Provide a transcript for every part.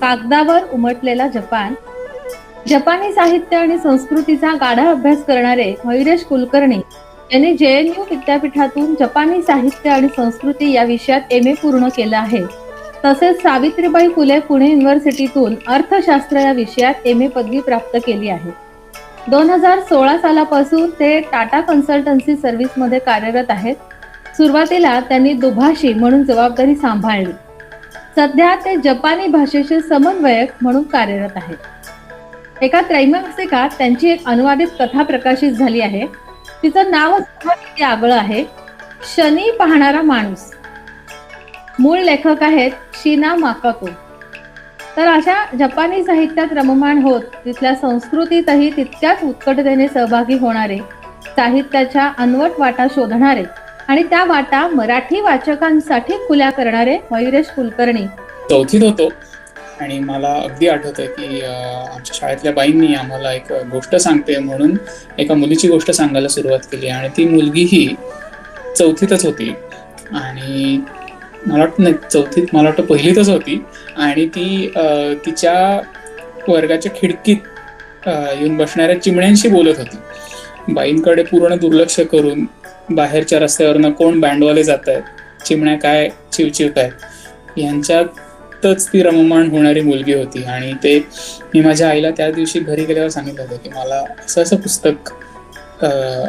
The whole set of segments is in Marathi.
कागदावर उमटलेला जपान. जपानी साहित्य आणि संस्कृतीचा गाढा अभ्यास करणारे मयुरेश कुलकर्णी यांनी जे एन यू विद्यापीठातून जपानी साहित्य आणि संस्कृती या विषयात एम ए पूर्ण केलं आहे. तसेच सावित्रीबाई फुले पुणे युनिव्हर्सिटीतून अर्थशास्त्र या विषयात एम ए पदवी प्राप्त केली आहे. दोन हजार सोळा सालापासून ते टाटा कन्सल्टन्सी सर्व्हिसमध्ये कार्यरत आहेत. सुरुवातीला त्यांनी दुभाषी म्हणून जबाबदारी सांभाळली. सध्या ते जपानी भाषेचे समन्वयक म्हणून कार्यरत आहेत. एका त्रैमासिकात त्यांची एक अनुवादित कथा प्रकाशित झाली आहे. तिचं नाव किती आगळं आहे. शनी पाहणारा माणूस. मूळ लेखक आहेत शीना माकाको तर अशा जपानी साहित्यात रममाण होत तिथल्या संस्कृतीतही तितक्याच उत्कटतेने सहभागी होणारे साहित्याच्या अनवट वाटा शोधणारे आणि त्या वाटा मराठी वाचकांसाठी खुल्या करणारे मयुरेश कुलकर्णी. चौथीत होतो. आणि मला अगदी आठवतंय की आमच्या शाळेतल्या बाईंनी आम्हाला एक गोष्ट सांगते म्हणून एका मुलीची गोष्ट सांगायला सुरुवात केली. आणि ती मुलगी ही चौथीतच होती. आणि मला वाटतं नाही चौथीत मला वाटतं पहिलीतच होती. आणि ती तिच्या वर्गाच्या खिडकीत येऊन बसणाऱ्या चिमण्यांशी बोलत होती. बाईंकडे पूर्ण दुर्लक्ष करून बाहेरच्या रस्त्यावरनं कोण बँडवाले जात आहेत चिमण्या काय चिवचिवत आहेत? यांच्यातच ती रममाण होणारी मुलगी होती. आणि ते मी माझ्या आईला त्या दिवशी घरी गेल्यावर सांगितलं होतं की मला असं असं पुस्तक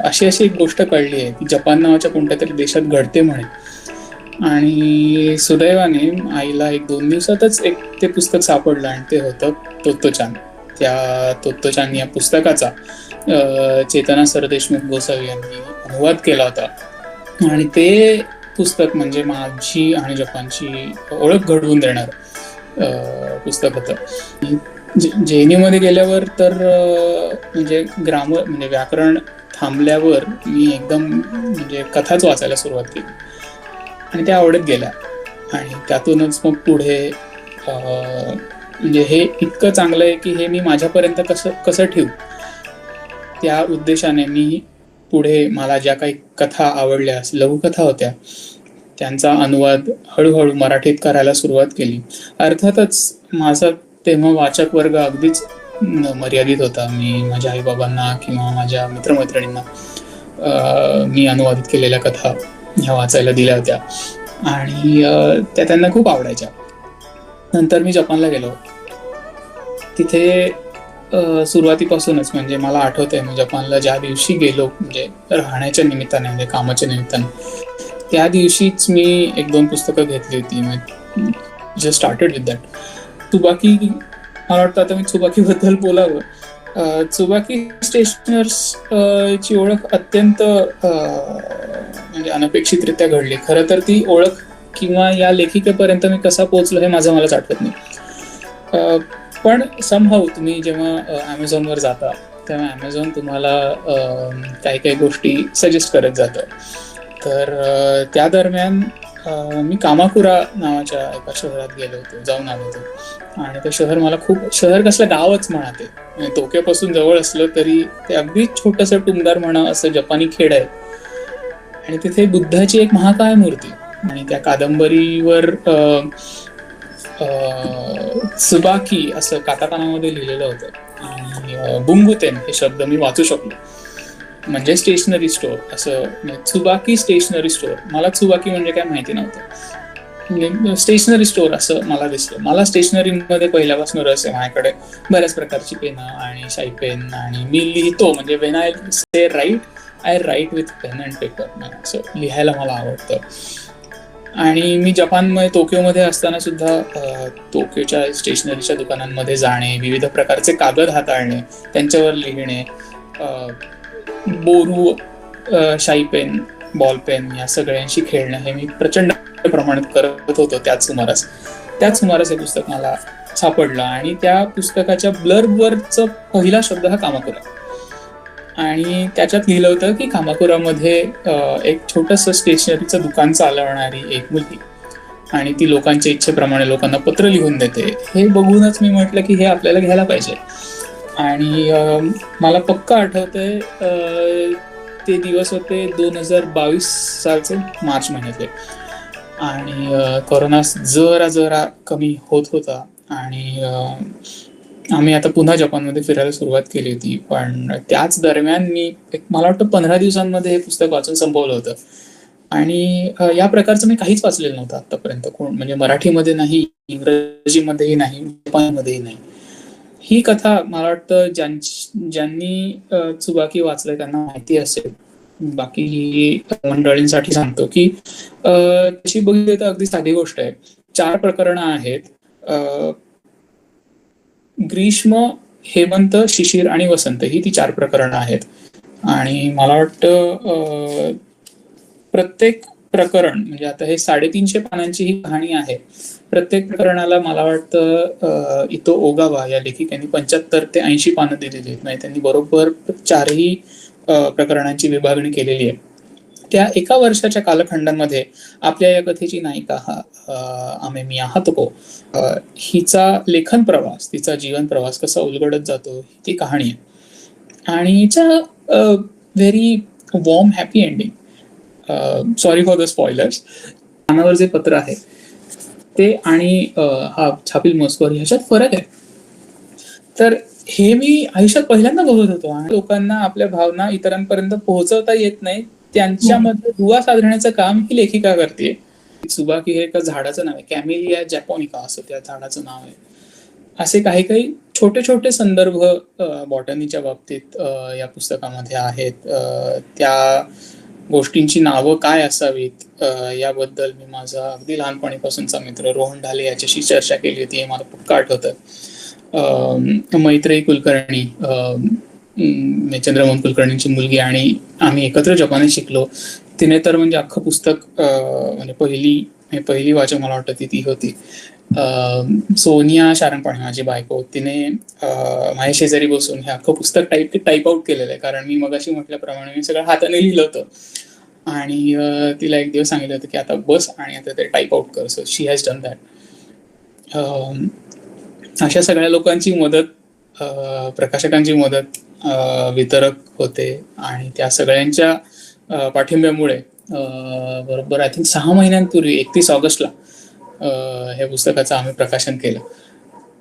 अशी अशी एक गोष्ट कळली आहे की जपान नावाच्या कोणत्या तरी देशात घडते म्हणे. आणि सुदैवाने आईला एक दोन दिवसातच एक ते पुस्तक सापडलं आणि ते होतं तोत्तोचान. त्या तोत्तोचान या पुस्तकाचा. चेतना सरदेशमुख गोसावी यांनी अनुवाद केला होता. आणि ते पुस्तक म्हणजे माझी आणि जपानची ओळख घडवून देणार पुस्तक होतं. जे मध्ये गेल्यावर तर म्हणजे ग्रामर म्हणजे व्याकरण थांबल्यावर मी एकदम म्हणजे कथाच वाचायला सुरुवात केली. आणि त्या आवडत गेल्या. आणि त्यातूनच मग पुढे म्हणजे हे इतकं चांगलं आहे की हे मी माझ्यापर्यंत कसं कसं ठेवू? त्या उद्देशाने मी पुढे मला ज्या काही कथा आवडल्या लघुकथा होत्या त्यांचा अनुवाद हळूहळू मराठीत करायला सुरुवात केली. अर्थातच माझा तेव्हा वाचक वर्ग अगदीच मर्यादित होता. मी माझ्या आईबाबांना किंवा माझ्या मित्रमैत्रिणींना मी अनुवादित केलेल्या कथा ह्या वाचायला दिल्या होत्या. आणि त्या त्यांना खूप आवडायच्या. नंतर मी जपानला गेलो. तिथे सुरुवातीपासूनच म्हणजे मला आठवत आहे मी जपानला ज्या दिवशी गेलो म्हणजे राहण्याच्या निमित्ताने म्हणजे कामाच्या निमित्ताने त्या दिवशीच मी एक दोन पुस्तकं घेतली होती. जस्ट स्टार्टेड विथ दॅट तुबाकी मला वाटतं आता मी चुबाकीबद्दल बोलावं. चुबाकी स्टेशनर्स ची ओळख अत्यंत म्हणजे अनपेक्षितरित्या घडली. खरं तर ती ओळख किंवा या लेखिकेपर्यंत मी कसा पोहोचलो हे माझं मलाच आठवत नाही. पण समहाऊ तुम्ही जेव्हा ॲमेझॉनवर जाता तेव्हा ॲमेझॉन तुम्हाला काही काही गोष्टी सजेस्ट करत जातं. तर त्या दरम्यान मी कामाकुरा नावाच्या एका शहरात गेलो होतो जाऊन आलो होतो. आणि ते शहर मला खूप शहर कसलं गावच म्हणा ते म्हणजे जवळ असलं तरी ते अगदी छोटंसं टुमदार म्हणा असं जपानी खेड आहे. आणि तिथे बुद्धाची एक महाकाय मूर्ती. आणि त्या कादंबरीवर सुबाकी असं काताकानामध्ये लिहिलेलं होतं. आणि बुंगुतेन हे शब्द मी वाचू शकलो. म्हणजे स्टेशनरी स्टोअर असं चुबाकी स्टेशनरी स्टोअर मला चुबाकी म्हणजे काय माहिती नव्हतं. म्हणजे, स्टेशनरी स्टोअर असं मला दिसलं. मला स्टेशनरीमध्ये पहिल्यापासून रस आहे. माझ्याकडे बऱ्याच प्रकारची पेनं आणि शाई पेन आणि मी लिहितो. म्हणजे when I say write I write with pen and paper असं लिहायला मला आवडतं. आणि मी जपानमध्ये टोकियोमध्ये असताना सुद्धा टोकियोच्या स्टेशनरीच्या दुकानांमध्ये जाणे विविध प्रकारचे कागद हाताळणे त्यांच्यावर लिहिणे बोरू शाई पेन बॉल पेन या सगळ्यांशी खेळणं हे मी प्रचंड प्रमाणात करत होतो त्याच सुमारास. त्याच सुमारास हे पुस्तक मला सापडलं आणि त्या पुस्तकाच्या ब्लर्बवरच पहिला शब्द हा कामाकुरा आणि त्याच्यात लिहिलं होतं की खामापुरामध्ये एक छोटस स्टेशनरीचं दुकान चालवणारी एक मुलगी. आणि ती लोकांच्या इच्छेप्रमाणे लोकांना पत्र लिहून देते. हे बघूनच मी म्हटलं की हे आपल्याला घ्यायला पाहिजे. आणि मला पक्का आठवतंय ते दिवस होते दोन हजार बावीस सालचे मार्च महिन्यातले. आणि कोरोना जरा जरा कमी होत होता. आणि आम्ही आता पुन्हा जपानमध्ये फिरायला सुरुवात केली होती. पण त्याच दरम्यान मी एक मला वाटतं पंधरा दिवसांमध्ये हे पुस्तक वाचून संपवलं होतं. आणि या प्रकारचं मी काहीच वाचलेलं नव्हतं आतापर्यंत कोण म्हणजे मराठीमध्ये नाही इंग्रजीमध्येही नाही जपानमध्येही नाही. ही कथा मला वाटतं ज्यांची ज्यांनी चुबाकी वाचलंय त्यांना माहिती असेल. बाकी मंडळींसाठी सांगतो की तशी बघितली तर अगदी साधी गोष्ट आहे. चार प्रकरणं आहेत. ग्रीष्म हेमंत शिशिर आणि वसंत ही ती चार प्रकरणं आहेत. आणि मला वाटतं प्रत्येक प्रकरण म्हणजे आता हे साडेतीनशे पानांची ही कहाणी आहे प्रत्येक प्रकरणाला मला वाटतं इतो ओगावा या लेखिकांनी पंच्याहत्तर ते ऐंशी पानं दिलेली आहेत. म्हणजे त्यांनी बरोबर चारही प्रकरणांची विभागणी केलेली आहे. त्या एका वर्षाच्या कालखंडामध्ये आपल्या या कथेची नायिका हा अं, आमे मिया हातको हिचा लेखन प्रवास तिचा जीवन प्रवास कसा उलगडत जातो ती कहाणी आहे. आणि हिचा very warm happy ending sorry for the spoilers कानावर जे पत्र आहे ते आणि हा छापील मजकूर ह्याच्यात फरक आहे. तर हे मी आयुष्यात पहिल्यांदा बघत होतो आणि लोकांना आपल्या भावना इतरांपर्यंत पोहोचवता येत नाही त्यांच्यामध्ये दुवा साधण्याचं काम ही लेखिका करते. सुबाकी हे एका झाडाचं नाव आहे. कॅमेलिया जॅपोनिका असं त्या झाडाचं नाव आहे. असे काही काही छोटे छोटे संदर्भ बॉटनीच्या बाबतीत या पुस्तकामध्ये आहेत. त्या गोष्टींची नावं काय असावीत? याबद्दल मी माझा अगदी लहानपणीपासूनचा मित्र रोहन ढाले याच्याशी चर्चा केली होती. हे मला पक्का आठवतं अ, मैत्रेयी कुलकर्णी चंद्रमोहन कुलकर्णींची मुलगी आणि आम्ही एकत्र जपानीत शिकलो. तिने तर म्हणजे अख्खं पुस्तक म्हणजे पहिली म्हणजे पहिली वाचक मला वाटतं ती ती होती. सोनिया शारंगपाणे माझी बायको. तिने माझ्या शेजारी बसून हे अख्खं पुस्तक टाईप टाईप आउट केलेलं आहे. कारण मी मगाशी म्हटल्याप्रमाणे मी सगळं हाताने लिहिलं होतं. आणि तिला एक दिवस सांगितलं होतं की आता बस आणि आता ते टाईप आउट कर. So she has done that अशा सगळ्या लोकांची मदत प्रकाशकांची मदत वितरक होते आणि त्या सगळ्यांच्या पाठिंब्यामुळे बरोबर आय थिंक सहा महिन्यांपूर्वी एकतीस ऑगस्टला हे पुस्तकाचं आम्ही प्रकाशन केलं.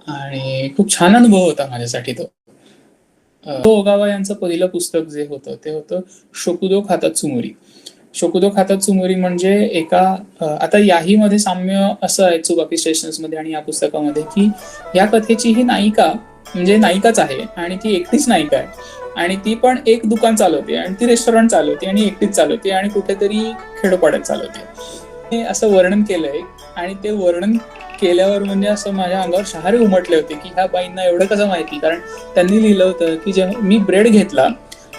आणि खूप छान अनुभव होता माझ्यासाठी तो. तो ओगावा यांचं पहिलं पुस्तक जे होतं ते होतं शोकुदो खातात सुमुरी. शोकुदो खातात सुमुरी म्हणजे एका आता याही मध्ये साम्य असं आहे चुबाकी स्टेशन्समध्ये आणि या पुस्तकामध्ये की या कथेची ही नायिका म्हणजे नायिकाच आहे आणि ती एकटीच नायिका आहे. आणि ती पण एक दुकान चालवते आणि ती रेस्टॉरंट चालवते आणि एकटीच चालवते आणि कुठेतरी खेडोपाड्यात चालवते. हे असं वर्णन केलंय आणि ते वर्णन केल्यावर म्हणजे असं माझ्या अंगावर शहारे उमटले होते की ह्या बाईंना एवढं कसं माहिती? कारण त्यांनी लिहिलं होतं की जेव्हा मी ब्रेड घेतला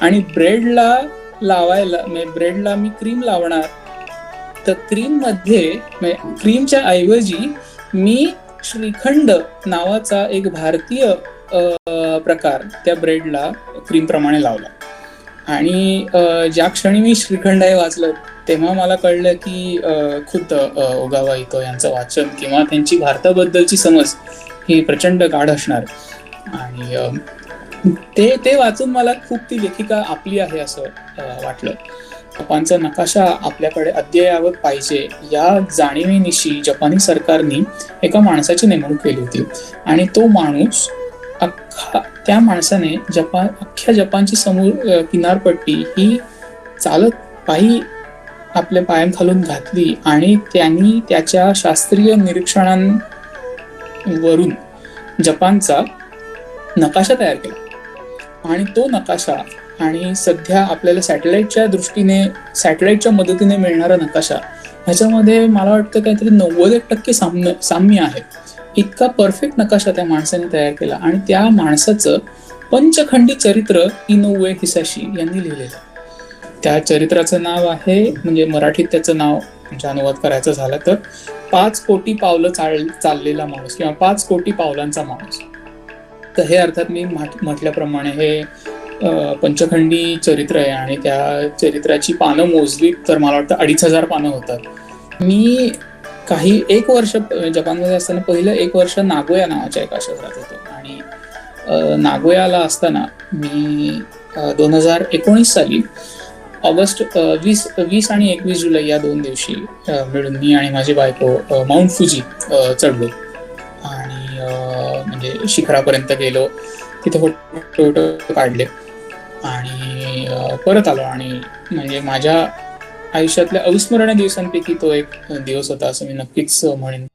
आणि ब्रेडला लावायला म्हणजे ब्रेडला मी क्रीम लावणार तर क्रीममध्ये म्हणजे क्रीमच्या ऐवजी मी श्रीखंड नावाचा एक भारतीय प्रकार त्या ब्रेडला क्रीम प्रमाणे लावला. आणि ज्या क्षणी मी श्रीखंड हे वाचलं तेव्हा मला कळलं की खुद खुद्द ओगावा इतो यांचं वाचन किंवा त्यांची भारताबद्दलची समज ही प्रचंड गाढ असणार. आणि ते ते वाचून मला खूप ती लेखिका आपली आहे असं वाटलं. जपानचा नकाशा आपल्याकडे अद्ययावत पाहिजे या जाणीवेनिशी जपानी सरकारने एका माणसाची नेमणूक केली होती. आणि तो माणूस त्या माणसाने जपान अख्ख्या जपानची समोर किनारपट्टी ही चालत पायी आपल्या पायांखालून घातली आणि त्यांनी त्याच्या शास्त्रीय निरीक्षणांवरून जपानचा नकाशा तयार केला. आणि तो नकाशा आणि सध्या आपल्याला सॅटेलाइटच्या दृष्टीने सॅटेलाइटच्या मदतीने मिळणारा नकाशा ह्याच्यामध्ये मला वाटतं काहीतरी नव्वद एक टक्के साम्य साम्य आहे. इतका परफेक्ट नकाशा त्या माणसाने तयार केला. आणि त्या माणसाचं पंचखंडी चरित्र इनोवे हिसाशी यांनी लिहिलेलं. त्या चरित्राचं नाव आहे म्हणजे मराठीत त्याचं नाव म्हणजे अनुवाद करायचं झालं तर पाच कोटी पावलं चाल चाललेला माणूस किंवा पाच कोटी पावलांचा माणूस. तर हे अर्थात मी म्हटल्याप्रमाणे हे पंचखंडी चरित्र आहे आणि त्या चरित्राची पानं मोजली तर मला वाटतं अडीच हजार पानं होतात. मी काही एक वर्ष जपानमध्ये असताना पहिलं एक वर्ष नागोया नावाच्या एका शहरात होतो. आणि नागोयाला असताना मी दोन हजार एकोणीस साली ऑगस्ट वीस वीस आणि एकवीस जुलै या दोन दिवशी मिळून मी आणि माझी बायको माउंट फुजी चढलो. आणि म्हणजे शिखरापर्यंत गेलो. तिथे फोटो फोटो काढले. आणि परत आलो. आणि म्हणजे माझ्या आयुष्यातल्या अविस्मरणीय दिवसांपैकी तो एक दिवस होता असं मी नक्कीच म्हणेन.